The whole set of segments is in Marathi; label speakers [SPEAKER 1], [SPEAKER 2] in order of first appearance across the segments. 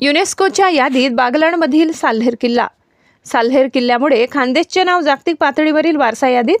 [SPEAKER 1] युनेस्कोच्या यादीत बागलाणमधील साल्हेर किल्ला. साल्हेर किल्ल्यामुळे खानदेशचे नाव जागतिक पातळीवरील वारसा यादीत.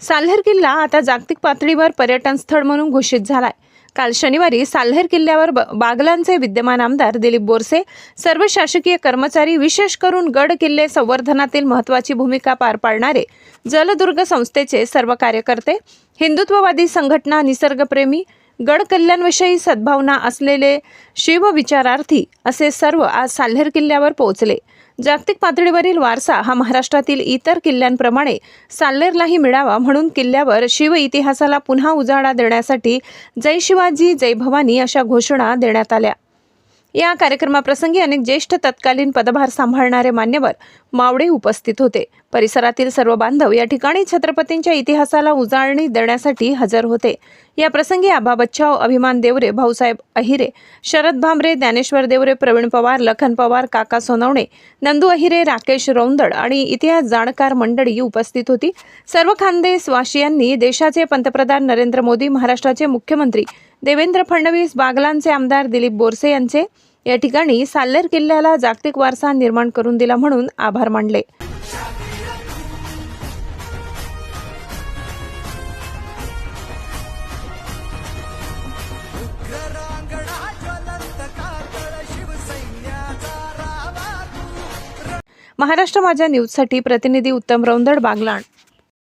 [SPEAKER 1] साल्हेर किल्ला आता जागतिक पातळीवर पर्यटन स्थळ म्हणून घोषित झाला आहे काल शनिवारी साल्हेर किल्ल्यावर ब- बागलांचे विद्यमान आमदार दिलीप बोरसे सर्व शासकीय कर्मचारी विशेष करून गड किल्ले संवर्धनातील महत्त्वाची भूमिका पार पाडणारे जलदुर्ग संस्थेचे सर्व कार्यकर्ते हिंदुत्ववादी संघटना निसर्गप्रेमी गड कल्याणविषयी सद्भावना असलेले शिवविचारार्थी असे सर्व आज साल्हेर किल्ल्यावर पोहोचले. जागतिक पातळीवरील वारसा हा महाराष्ट्रातील इतर किल्ल्यांप्रमाणे साल्हेरलाही मिळावा म्हणून किल्ल्यावर शिव इतिहासाला पुन्हा उजाळा देण्यासाठी जय शिवाजी जय भवानी अशा घोषणा देण्यात आल्या. या कार्यक्रमाप्रसंगी अनेक ज्येष्ठ तत्कालीन पदभार सांभाळणारे मान्यवर मावडे उपस्थित होते. परिसरातील सर्व बांधव या ठिकाणी छत्रपतींच्या इतिहासाला उजाळणी देण्यासाठी हजर होते. या प्रसंगी आबा बच्चाव अभिमान देवरे भाऊसाहेब अहिरे शरद भांबरे ज्ञानेश्वर देवरे प्रवीण पवार लखन पवार काका सोनवणे नंदू अहिरे राकेश रौंदड आणि इतिहास जाणकार मंडळी उपस्थित होती. सर्व खानदेशवासियांनी देशाचे पंतप्रधान नरेंद्र मोदी महाराष्ट्राचे मुख्यमंत्री देवेंद्र फडणवीस बागलांचे आमदार दिलीप बोरसे यांचे या ठिकाणी साल्लेर किल्ल्याला जागतिक वारसा निर्माण करून दिला म्हणून आभार मानले. महाराष्ट्र माझ्या न्यूजसाठी प्रतिनिधी उत्तम रौंदड बागलाण.